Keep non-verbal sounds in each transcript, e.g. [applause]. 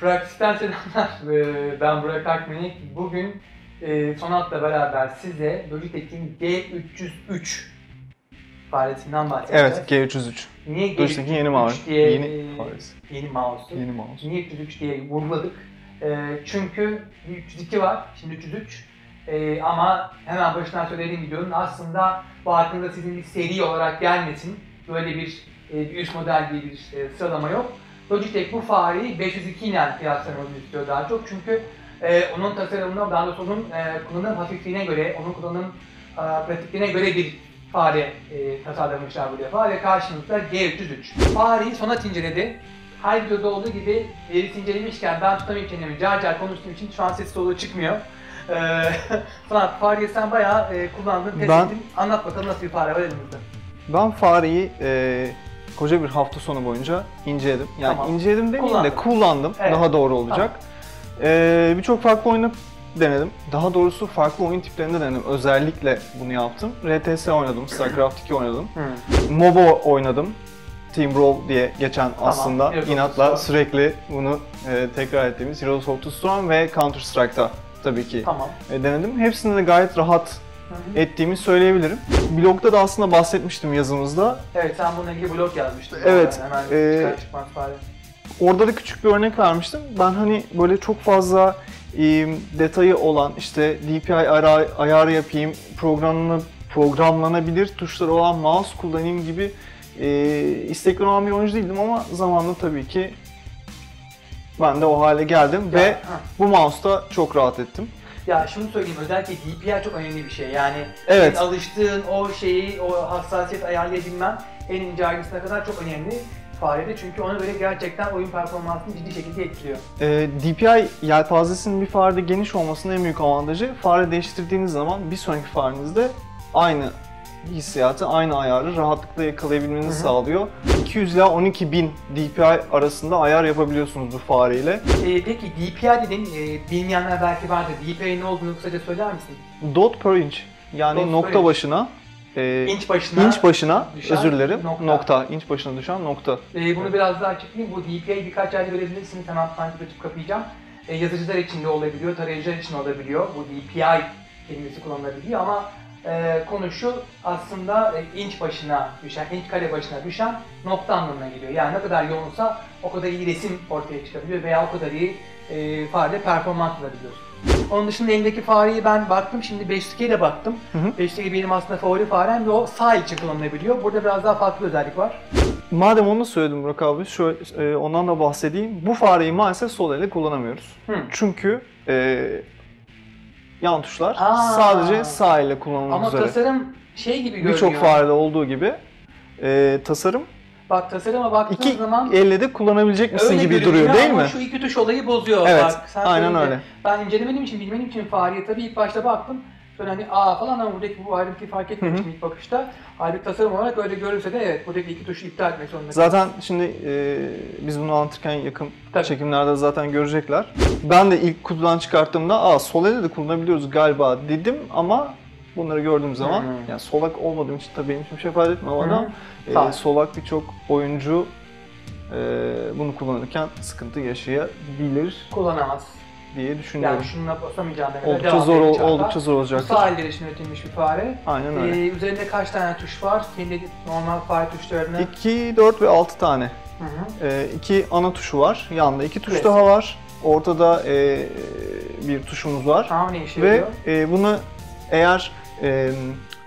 Praksisten selamlar. [laughs] Ee, Ben Burak Akmenik. Bugün e, Sonat'la beraber size Logitech'in G303 faresinden bahsedeceğiz. Evet G303. Niye Logitech'in yeni G303 mouse. diye, Yeni faresi. yeni mouse. Yeni mouse. Niye 303 diye vurguladık? Ee, çünkü bir 302 var, şimdi 303. Ee, ama hemen başından söylediğim videonun aslında bu hakkında sizin bir seri olarak gelmesin. Böyle bir, e, bir üst model diye bir e, sıralama yok. Logitech bu fareyi 502 ile kıyaslamamızı istiyor daha çok. Çünkü e, onun tasarımına, daha doğrusu onun e, kullanım hafifliğine göre, onun kullanım e, pratikliğine göre bir fare e, tasarlamışlar bu defa ve karşımızda G303. Fareyi Sonat inceledi. Her videoda olduğu gibi verisi incelemişken ben tutamayıp kendimi car car konuştuğum için şu an ses soluğu çıkmıyor. [laughs] Ee, fareyi sen bayağı e, kullandın, test Ben- ettin. Anlat bakalım nasıl bir fare var elimizde. Ben fareyi e, koca bir hafta sonu boyunca inceledim. Yani Tamam. inceledim demeyeyim de Kullandın. kullandım. Evet. Daha doğru olacak. E, Birçok farklı oyunu denedim. Daha doğrusu farklı oyun tiplerinde denedim. Özellikle bunu yaptım. RTS oynadım, StarCraft 2 oynadım. MOBA oynadım. Team Brawl diye geçen aslında Heroes inatla sürekli bunu e, tekrar ettiğimiz Heroes of the Storm ve Counter Strike'da tabii ki Tamam. e, denedim. Hepsinde de gayet rahat. Ettiğimi söyleyebilirim. Blogda da aslında bahsetmiştim yazımızda. Evet sen bununla ilgili blog yazmıştın. Evet, Hemen e, çıkar çıkmaz fare. Orada da küçük bir örnek vermiştim. Ben hani böyle çok fazla e, detayı olan işte DPI ayarı yapayım, programlanı, programlanabilir tuşları olan mouse kullanayım gibi e, istekli olan bir oyuncu değildim ama zamanla tabii ki ben de o hale geldim Ya, ve ha. bu mouse'da çok rahat ettim. Ya şunu söyleyeyim özellikle DPI çok önemli bir şey. Yani Evet. senin alıştığın o şeyi, o hassasiyet ayarlayabilmen en ince ayrıntısına kadar çok önemli farede. Çünkü ona göre gerçekten oyun performansını ciddi şekilde etkiliyor. E, DPI yelpazesinin bir farede geniş olmasının en büyük avantajı fare değiştirdiğiniz zaman bir sonraki farenizde aynı hissiyatı, aynı ayarı rahatlıkla yakalayabilmenizi Hı hı. sağlıyor. 200 ila 12.000 DPI arasında ayar yapabiliyorsunuz bu fareyle. Ee, peki DPI dedin, e, bilmeyenler belki vardır. DPI ne olduğunu kısaca söyler misin? Dot per inch yani Dot per nokta inch. başına e, İnç başına. inç başına düşen özür dilerim nokta. nokta. inç başına düşen nokta. Ee, bunu biraz daha açıklayayım. Bu DPI birkaç yerde görebilirsiniz. Hemen takip açıp kapayacağım. Ee, yazıcılar için de olabiliyor, tarayıcılar için olabiliyor. Bu DPI kelimesi kullanılabiliyor ama e, konu şu aslında e, inç başına düşen, inç kare başına düşen nokta anlamına geliyor. Yani ne kadar yoğunsa o kadar iyi resim ortaya çıkabiliyor veya o kadar iyi e, farede performans alabiliyorsun. Onun dışında elimdeki fareyi ben baktım, şimdi 502'ye de baktım. Hı hı. 502 benim aslında favori farem ve o sağ için kullanılabiliyor. Burada biraz daha farklı bir özellik var. Madem onu söyledim Burak abi, şöyle, e, ondan da bahsedeyim. Bu fareyi maalesef sol elle kullanamıyoruz. Hı. Çünkü e, yan tuşlar Aa. sadece sağ elle kullanılmak Ama üzere. tasarım şey gibi görünüyor. Birçok farede olduğu gibi e, tasarım Bak tasarıma baktığın iki zaman elle de kullanabilecek misin öyle gibi duruyor değil ama mi? şu iki tuş olayı bozuyor. Evet, Bak, sen aynen öyle. Ben incelemediğim için, bilmediğim için fareye tabii ilk başta baktım. Şöyle hani aa falan ama buradaki bu ayrıntıyı fark etmemiştim ilk bakışta. Halbuki tasarım olarak öyle görünse de evet buradaki iki tuşu iptal etmek zorunda. Zaten şimdi e, biz bunu anlatırken yakın Tabii. çekimlerde zaten görecekler. Ben de ilk kutudan çıkarttığımda aa sol elle de kullanabiliyoruz galiba dedim ama bunları gördüğüm zaman Hı. yani solak olmadığım için tabii benim için bir şey ifade etmiyor ama e, Sağ. solak birçok oyuncu e, bunu kullanırken sıkıntı yaşayabilir kullanamaz. Diye düşünüyorum. Yani şununla basamayacağım demene oldukça zor ol- oldukça zor Bu olacaktır. sağ elde için üretilmiş bir fare. Aynen öyle. Ee, üzerinde kaç tane tuş var? Kendi normal fare tuşlarını. 2, 4 ve 6 tane. Hı hı. Ee, iki ana tuşu var. Yanında iki tuş Klasik. daha var. Ortada e, bir tuşumuz var. Tamam ne işe Ve e, bunu eğer e,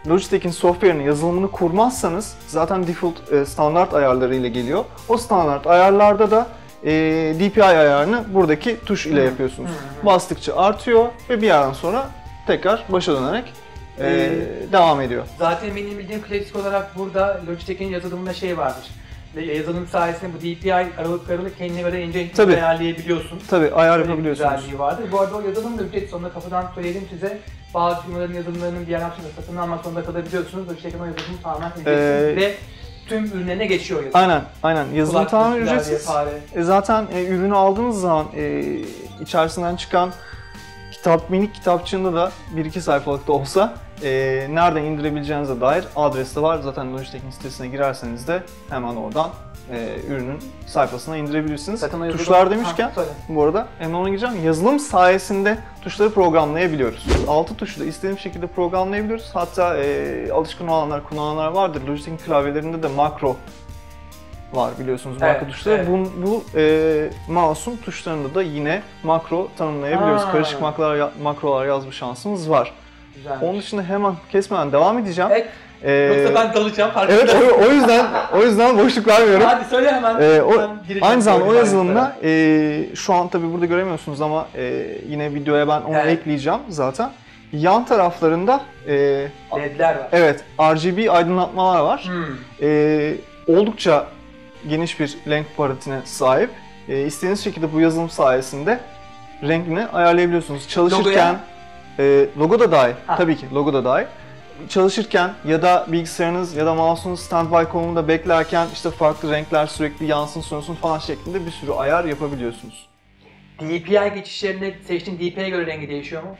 Logitech'in software'ını, yazılımını kurmazsanız zaten default e, standart ayarlarıyla geliyor. O standart ayarlarda da e, DPI ayarını buradaki tuş ile yapıyorsunuz. Bastıkça artıyor ve bir yerden sonra tekrar başa dönerek e, Ee, devam ediyor. Zaten benim bildiğim klasik olarak burada Logitech'in yazılımında şey vardır. Ve Yazılım sayesinde bu DPI aralıklarını kendine göre ince ince Tabii. ayarlayabiliyorsun. Tabii ayar Böyle bir yapabiliyorsunuz. güzelliği vardır. Bu arada o yazılım da ücret sonunda kapıdan söyleyelim size. Bazı firmaların yazılımlarının diğer hapsinde satın almak zorunda kalabiliyorsunuz. Logitech'in o yazılımı tamamen ücretsiz Ee, ve tüm ürünlerine geçiyor yazılım. Aynen, aynen. Yazılım Kulaklık, tamamen ücretsiz. E zaten e, ürünü aldığınız zaman e, içerisinden çıkan kitap minik kitapçığında da 1-2 sayfalık da olsa e, nereden indirebileceğinize dair adres de var. Zaten Logitech'in sitesine girerseniz de hemen oradan e, ürünün sayfasına indirebilirsiniz. Zaten Tuşlar demişken Ha, söyle. bu arada hemen ona gireceğim. Yazılım sayesinde tuşları programlayabiliyoruz. Altı tuşu da istediğim şekilde programlayabiliyoruz. Hatta e, alışkın olanlar, kullananlar vardır. Logitech'in klavyelerinde de makro var biliyorsunuz Evet, makro tuşları. evet. Bu, bu e, mouse'un tuşlarında da yine makro tanımlayabiliyoruz. Ha. Karışık makrolar, makrolar yazma şansımız var. Güzelmiş. Onun dışında hemen kesmeden devam edeceğim. Evet. E, Yoksa ben dalacağım farkında. evet o, o yüzden o yüzden boşluk vermiyorum. Hadi söyle hemen. Ee, o, aynı zamanda o böyle yazılımda e, şu an tabi burada göremiyorsunuz ama e, yine videoya ben onu Evet. ekleyeceğim zaten. Yan taraflarında e, ledler var. evet RGB aydınlatmalar var. Hmm. E, oldukça geniş bir renk paletine sahip. E, istediğiniz şekilde bu yazılım sayesinde rengini ayarlayabiliyorsunuz. Çalışırken e, logo da dahil. Ha. Tabii ki logo da dahil. Çalışırken ya da bilgisayarınız ya da mouse'unuz standby konumunda beklerken işte farklı renkler sürekli yansın sönsün falan şeklinde bir sürü ayar yapabiliyorsunuz. DPI geçişlerinde seçtiğin DPI'ye göre rengi değişiyor mu?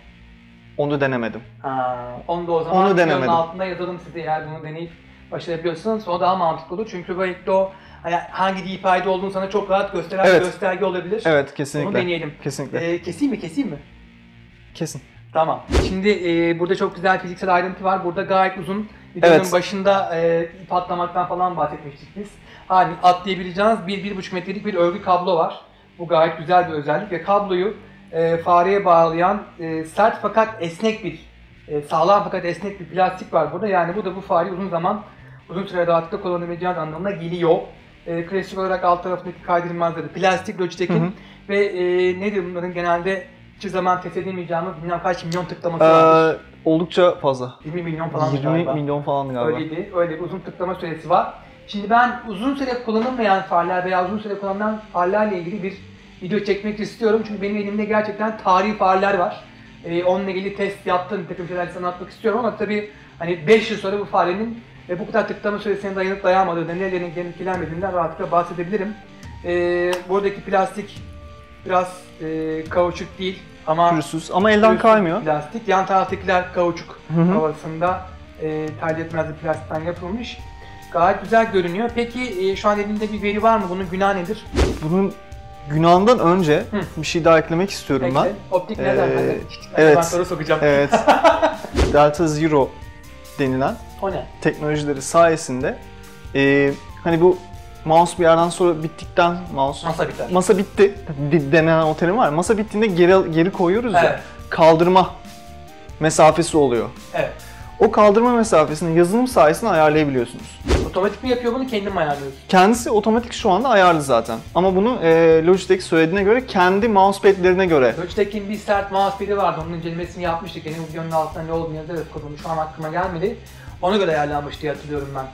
Onu denemedim. Ha, onu da o zaman Onu denemedim. altında yazalım size eğer bunu deneyip başarabiliyorsanız o daha mantıklı olur. Çünkü böylelikle o hani hangi DPI'de olduğunu sana çok rahat gösteren Evet. bir gösterge olabilir. Evet Onu kesinlikle. deneyelim. Kesinlikle. Ee, keseyim mi keseyim mi? Kesin. Tamam. Şimdi e, burada çok güzel fiziksel ayrıntı var. Burada gayet uzun videonun Evet. başında e, ip atlamaktan falan bahsetmiştik biz. Hani atlayabileceğiniz 1-1,5 metrelik bir örgü kablo var. Bu gayet güzel bir özellik ve kabloyu e, fareye bağlayan e, sert fakat esnek bir, e, sağlam fakat esnek bir plastik var burada. Yani bu da bu fareyi uzun zaman, uzun süre rahatlıkla kullanabileceğiniz anlamına geliyor. E, klasik olarak alt tarafındaki kaydırmazları plastik Logitech'in ve e, nedir bunların genelde hiçbir zaman test edemeyeceğimiz bilmem kaç milyon tıklaması vardır. Ee, oldukça fazla. 20 milyon falan 20 galiba. milyon falan galiba. Öyle bir, öyle bir uzun tıklama süresi var. Şimdi ben uzun süre kullanılmayan fareler veya uzun süre kullanılan farelerle ilgili bir video çekmek istiyorum. Çünkü benim elimde gerçekten tarihi fareler var. Ee, onunla ilgili test yaptığım takım şeyler size anlatmak istiyorum ama tabii hani 5 yıl sonra bu farenin e, bu kadar tıklama süresine dayanıp dayanmadığından, nelerinin gelip gelmediğinden rahatlıkla bahsedebilirim. Ee, buradaki plastik biraz e, kauçuk değil ama Pürüzsüz ama elden pürüzsüz kaymıyor. Plastik. Yan taraftakiler kauçuk Hı hı. havasında e, tercih etmez bir plastikten yapılmış. Gayet güzel görünüyor. Peki e, şu an elinde bir veri var mı? Bunun günahı nedir? Bunun günahından önce Hı. bir şey daha eklemek istiyorum ben. Peki. Optik neden? Ee, Hadi. evet. Ben soru sokacağım. Evet. [laughs] Delta Zero denilen O ne? teknolojileri sayesinde e, hani bu mouse bir yerden sonra bittikten mouse Masa biter. masa bitti di- denen o terim var. ya, Masa bittiğinde geri geri koyuyoruz ya. Evet. Kaldırma mesafesi oluyor. Evet. O kaldırma mesafesini yazılım sayesinde ayarlayabiliyorsunuz. Otomatik mi yapıyor bunu? Kendin mi ayarlıyorsun? Kendisi otomatik şu anda ayarlı zaten. Ama bunu e, Logitech söylediğine göre kendi mousepad'lerine göre Logitech'in bir sert mousepad'i vardı. Onun incelemesini yapmıştık. Yeni videonun altında ne olduğunu yazarız kodunu. Şu an aklıma gelmedi. Ona göre ayarlanmış diye hatırlıyorum ben.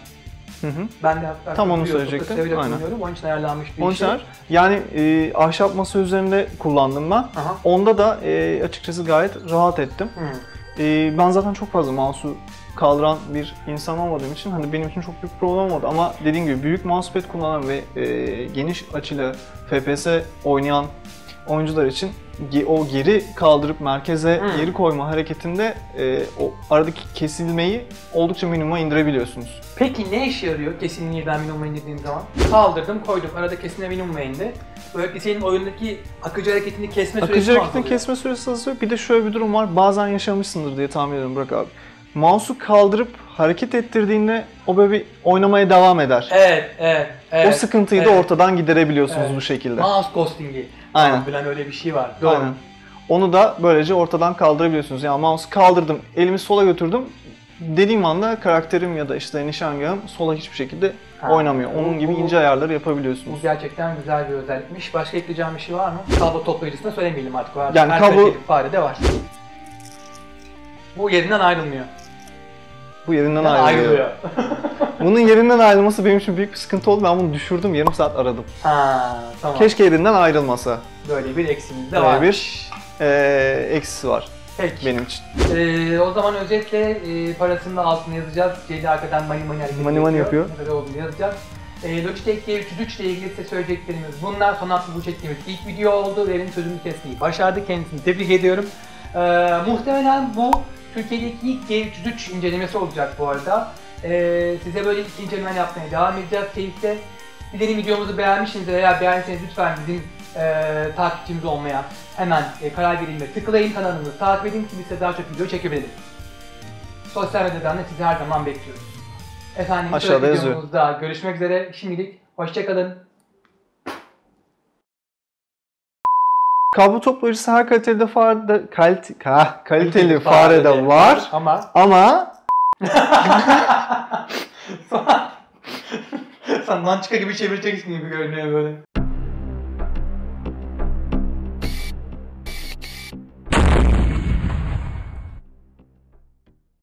Hı hı. Ben de hatta Tam onu söyleyecektim. Severek Aynen. kullanıyorum. Onun için ayarlanmış bir Onun şey. için yani e, ahşap masa üzerinde kullandım ben. Aha. Onda da e, açıkçası gayet rahat ettim. Hı. E, ben zaten çok fazla mouse'u kaldıran bir insan olmadığım için hani benim için çok büyük problem olmadı ama dediğim gibi büyük mousepad kullanan ve e, geniş açıyla FPS oynayan oyuncular için o geri kaldırıp merkeze Hmm. geri koyma hareketinde e, o aradaki kesilmeyi oldukça minimuma indirebiliyorsunuz. Peki ne işe yarıyor kesinliği ben minimuma indirdiğim zaman? Kaldırdım koydum arada kesinlikle minimuma indi. Böylelikle senin oyundaki akıcı hareketini kesme süresi Akıcı mi hareketin azalıyor? kesme süresi azalıyor. Bir de şöyle bir durum var. Bazen yaşamışsındır diye tahmin ediyorum Burak abi. Mouse'u kaldırıp hareket ettirdiğinde o böyle bir oynamaya devam eder. Evet, evet, evet. o sıkıntıyı da evet. ortadan giderebiliyorsunuz Evet. bu şekilde. Mouse ghosting'i. Aynen. Bilen öyle bir şey var. Doğru. Aynen. Onu da böylece ortadan kaldırabiliyorsunuz. Yani mouse kaldırdım, elimi sola götürdüm. Dediğim anda karakterim ya da işte nişangahım sola hiçbir şekilde Ha. oynamıyor. Onun Bu- gibi bu- ince ayarları Bu yapabiliyorsunuz. gerçekten güzel bir özellikmiş. Başka ekleyeceğim bir şey var mı? Kablo toplayıcısına söylemeyelim artık. Var. Yani Her kablo- fare de var. Bu yerinden ayrılmıyor. Bu yerinden Yani ayrılıyor. ayrılıyor. [laughs] Bunun yerinden ayrılması benim için büyük bir sıkıntı oldu. Ben bunu düşürdüm, yarım saat aradım. ha, tamam. Keşke yerinden ayrılmasa. Böyle bir eksiğimiz de Böyle var. bir eee eksisi var Peki. benim için. Ee, o zaman özetle e, parasını da altına yazacağız. Cedi arkadan mani mani hareketi Mani mani yapıyor. Ne kadar olduğunu yazacağız. E, Logitech G303 ile ilgili size söyleyeceklerimiz bunlar. Son hafta bu çektiğimiz ilk video oldu. Verin sözünü kesmeyi başardı. Kendisini tebrik ediyorum. Ee, muhtemelen bu Türkiye'deki ilk G303 incelemesi olacak bu arada. Ee, size böyle ilk incelemen yapmaya devam edeceğiz keyifle. Dilerim videomuzu beğenmişsinizdir. Eğer beğendiyseniz lütfen bizim e, takipçimiz olmaya hemen e, karar verin ve tıklayın kanalımızı takip edin ki biz de daha çok video çekebilelim. Sosyal medyadan da sizi her zaman bekliyoruz. Efendim Aşağıda videomuzda görüşmek üzere. Şimdilik hoşçakalın. Kablo toplayıcısı her kaliteli farede kalite, ha, kaliteli farede var Ama ama [laughs] Sen mançika gibi çevireceksin gibi görünüyor böyle.